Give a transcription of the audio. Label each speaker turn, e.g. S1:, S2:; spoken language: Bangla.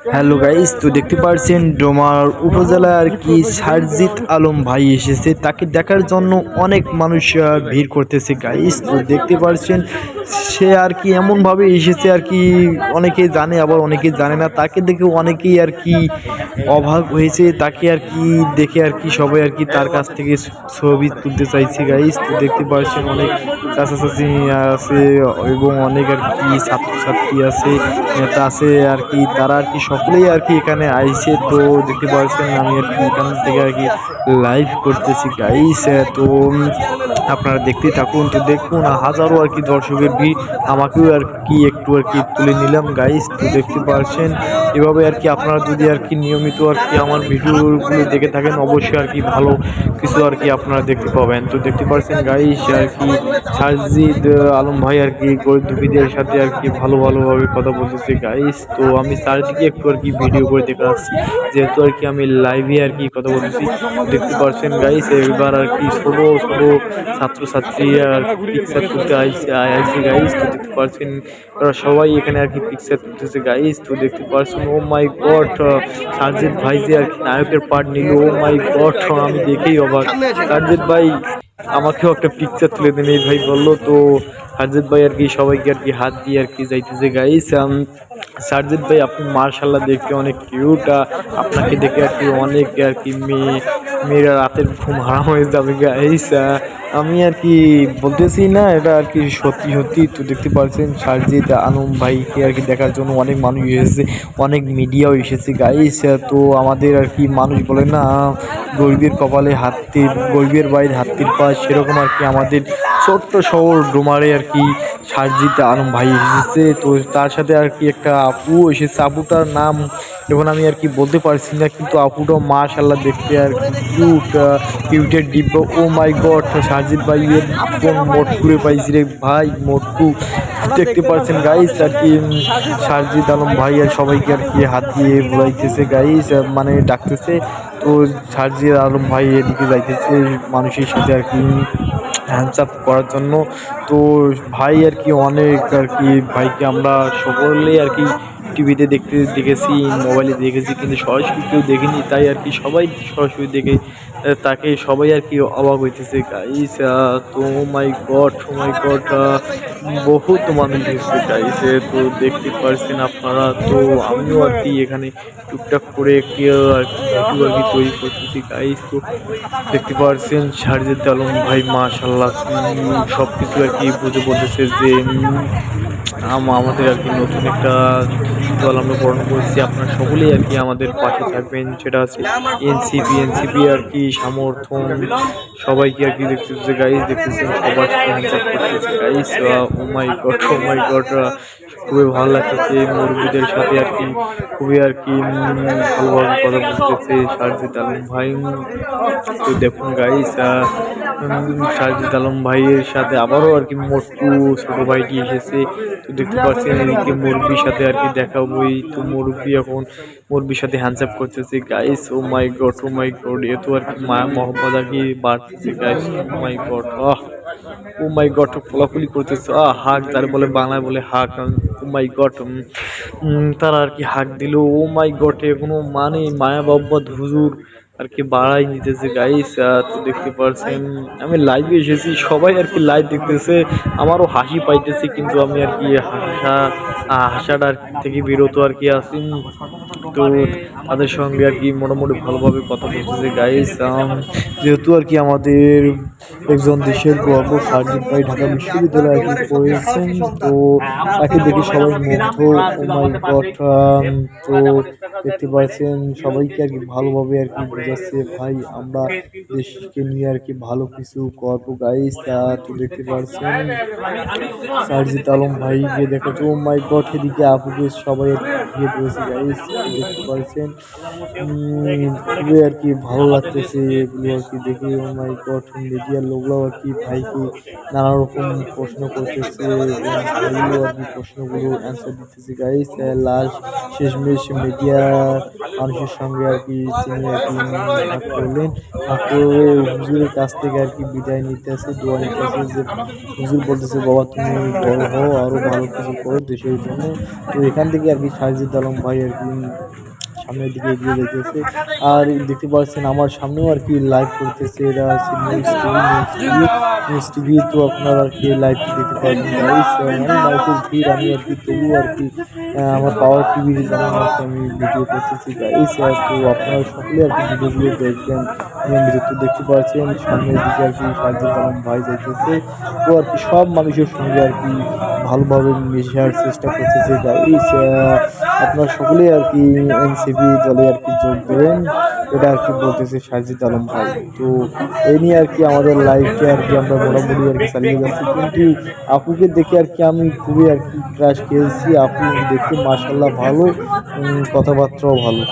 S1: হ্যালো গাইস তো দেখতে পাচ্ছেন ডোমার উপজেলা আর কি সারজিৎ আলম ভাই এসেছে। তাকে দেখার জন্য অনেক মানুষ ভিড় করতেছে গাইস তো দেখতে পাচ্ছেন সে আর কি এমনভাবে এসেছে আর কি, অনেকে জানে, আবার অনেকে জানে না। তাকে দেখে অনেকেই আর কি অবাক হয়েছে। তাকে আর কি দেখে আর কি সবাই আর কি তার কাছ থেকে ছবি তুলতে চাইছে গাইস তো দেখতে পাচ্ছেন অনেক চাচা চাচি আছে এবং অনেক আর কি ছাত্রছাত্রী আছে, নেতা আছে আর কি। তারা আর কি সকলেই আর কি এখানে আইসে তো দেখতে পাচ্ছেন আমি আর কি এখান থেকে আর কি লাইভ করতেছি। গাইস তো আপনারা দেখতেই থাকুন তো দেখুন হাজারো আর কি দর্শকের ভিড় আমাকেও আর কি একটু আর কি তুলে নিলাম গাইস তো দেখতে পারছেন এভাবে আর কি আপনারা যদি আর কি নিয়মিত আর কি আমার ভিডিওগুলো দেখে থাকেন অবশ্যই আর কি ভালো কিছু আর কি আপনারা দেখতে পাবেন তো দেখতে পাচ্ছেন গাইস আর কি সাজিদ আলম ভাই আর কি গরিব দুঃখীদের সাথে আর কি ভালো ভালোভাবে কথা বলতেছে গাইস তো আমি চারিদিকে একটু আর কি ভিডিও করে দেখে আসছি যেহেতু আর কি আমি লাইভে আর কি কথা বলতেছি দেখতে পাচ্ছেন গাইস এবার আর কি ছোটো ছোট ছাত্রছাত্রী আর পিকচার তুলতে আইসে আইসে গাইস তো দেখতে পারছেন ওরা সবাই এখানে আর কি পিকচার তুলতেছে গাইস তো দেখতে পারছেন ও মাই গড সার্জিৎ ভাই যে আর কি নায়কের পার্ট নিল ও মাই গড আমি দেখেই অবাক। সার্জিৎ ভাই, আমাকেও একটা পিকচার তুলে দিন, এই ভাই বলল, তো সার্জিৎ ভাই আর কি সবাইকে আর কি হাত দিয়ে আর কি যাইতেছে গাইস সার্জিৎ ভাই, আপনি মার্শাল্লাহ দেখতে অনেক কিউট আপনাকে দেখে আর কি অনেক আর কি মেয়ে মেয়েরা রাতের ঘুম হারাম হয়ে যাবে গাইস আমি আর কি বলতেছি না, এটা আর কি সত্যি সত্যি তো দেখতে পাচ্ছেন, সার্জিৎ আলম ভাইকে আর কি দেখার জন্য অনেক মানুষ এসেছে, অনেক মিডিয়াও এসেছে গাইস তো আমাদের আর কি মানুষ বলে না, গরিবের কপালে হাতির, গরিবের বাড়ির হাতির পা, সেরকম আর কি আমাদের ছোট্ট শহর ডোমারে আর কি সার্জিৎ আলম ভাই এসেছে। তো তার সাথে আর কি একটা আপু এসেছে, আপুটার নাম এখন আমি আর কি বলতে পারছি না কিন্তু আপুটাও মাশাল্লাহ দেখতে আর কিউট কিউটের ডিব্ব। ও মাই গড সার্জিৎ ভাই এর কোন মোটকুরে পাইছি রে ভাই মোটকু দেখতে পাচ্ছেন গাইস আর কি উম, সার্জিৎ আলম ভাই আর সবাইকে আর কি হাত দিয়ে বুলাইতেছে গাইস মানে ডাকতেছে। তো সার্জিৎ আলম ভাই এদিকে যাইতেছে মানুষের সাথে আর কি হ্যান্ডস আপ করার জন্য। তো ভাই আর কি অনেক আর কি ভাইকে আমরা সকলেই আর কি টিভিতে দেখতে দেখেছি, মোবাইলে দেখেছি, কিন্তু সরাসরি কেউ দেখিনি, তাই আর কি সবাই সরাসরি দেখে তাকে সবাই আর কি অবাক হইতেছে। গাইস তো মাই গড ও মাই গড বহুত মানুষ এসেছে গাইস তো দেখতে পারছেন আপনারা। তো আমিও আর কি এখানে টুকটাক করে একটি আর কি তৈরি করতেছি গাইস তো দেখতে পারছেন সারজিৎ আলম ভাই মাশাল্লাহ সব কিছু আর কি বুঝে বলতেছে যে আম- আমাদের আর কি নতুন একটা দল আমরা গঠন করেছি। আপনারা সকলেই আর কি আমাদের পাশে থাকবেন। সেটা আছে এনসিপি এনসিপি আর কি সামর্থন সবাইকে আর কি দেখতেছে গাইজ দেখতেছেন, সবার guys oh my god oh my god খুবই ভালো লাগতেছে মুরগিদের সাথে আর কি। খুবই আর কি ভালোভাবে কথা বলতেছে সারজিৎ আলম ভাই। তো দেখুন গাইস সারজিৎ আলম ভাইয়ের সাথে আবারও আর কি মোটকু ছোট ভাইটি এসেছে। তো দেখতে পাচ্ছেন এদিকে মুরব্বির সাথে আর কি দেখা বই তো মুরব্বি এখন মুরব্বির সাথে হ্যান্ডস করতেছে guys oh my god oh my god এ তো আর কি মায়া মহব্বত আর কি বাড়তেছে guys oh my god ah. Oh my god ফলাফলি করতেছে। আহ, হাক তার বলে বাংলায় বলে হাক ও মাই গড তারা আর কি হাক দিল। ও মাই গড কোনো মানে মায়া বাব্বাদ হুজুর আর কি বাড়াই নিতেছে গাইস তো দেখতে পারছেন। আমি লাইভে এসেছি, সবাই আর কি লাইভ দেখতেছে। আমারও হাসি পাইতেছে, কিন্তু আমি আর কি হাসা হাসাটা আর থেকে বিরত আর কি আছি। তো তাদের সঙ্গে আর কি মোটামুটি ভালোভাবে কথা বলতেছে গাইস যেহেতু আর কি আমাদের একজন দেশের গর্ব সার্জিৎ ভাই ঢাকা বিশ্ববিদ্যালয়ে আর কি পড়েছেন তো তাকে দেখে সবাই মুগ্ধ। ও মাই গড তো দেখতে পাচ্ছেন সবাইকে আর কি ভালোভাবে আর কি বোঝাচ্ছে ভাই আমরা দেশকে নিয়ে আর কি ভালো কিছু গর্ব গাইস তা তো দেখতে পাচ্ছেন সার্জিৎ আলম ভাইকে দেখো। তো মাই গড এদিকে আপুকে সবাই ঘিরে পড়েছে গাইস দেখতে পাচ্ছেন? খুবই আর কি ভালো লাগতেছে এগুলো আর কি দেখে। মাই গড মিডিয়ার লোকরাও আর কি ভাইকে নানা রকম প্রশ্ন করতেছে ভাইও আর কি প্রশ্নগুলো অ্যান্সার দিতেছে গাইস লাস্ট শেষমেশ মিডিয়া মানুষের সঙ্গে আর কি তিনি আর কি ভাগ করলেন। ভাগ হুজুরের কাছ থেকে আর কি বিদায় নিতেছে দোয়া নিতেছে যে, হুজুর বলতেছে, বাবা, তুমি বড় হও আরও ভালো কিছু করো দেশের জন্য। তো এখান থেকে আর কি সাজিদ আলম ভাই আর কি সামনের দিকে এগিয়ে যেতেছে আর দেখতে পাচ্ছেন আমার সামনেও আর কি লাইভ করতেছে এরা আছে news TV news TV news TV তো আপনারা আর কি লাইভ দেখতে অনেক মানুষের ভিড় আমি আর কি তবুও আর কি আমার পাওয়ার টিভির আমি ভিডিও করতেছি। গাইস আর তো আপনারা সকলে আর কি ভিডিওগুলো দেখবেন। তো দেখতে পাচ্ছেন, সামনের দিকে আর কি সাহায্য আলম ভাই যাইতেছে। তো আর কি সব মানুষের সঙ্গে আর কি ভালোভাবে মেশার চেষ্টা করতেছে। গাইস আপনারা সকলেই আর কি এনসিপি দলে আর কি যোগ দেবেন এটা আর কি বলতেছে সাজিদ আলম ভাই। তো এই নিয়ে আর কি আমাদের লাইফকে আর কি আমরা মোটামুটি আর কি চালিয়ে যাচ্ছি। কিন্তু আপুকে দেখে আর কি আমি খুবই আর কি ক্রাশ খেয়েছি। আপু দেখতে মাসাল্লাহ ভালো কথাবার্তাও ভালো।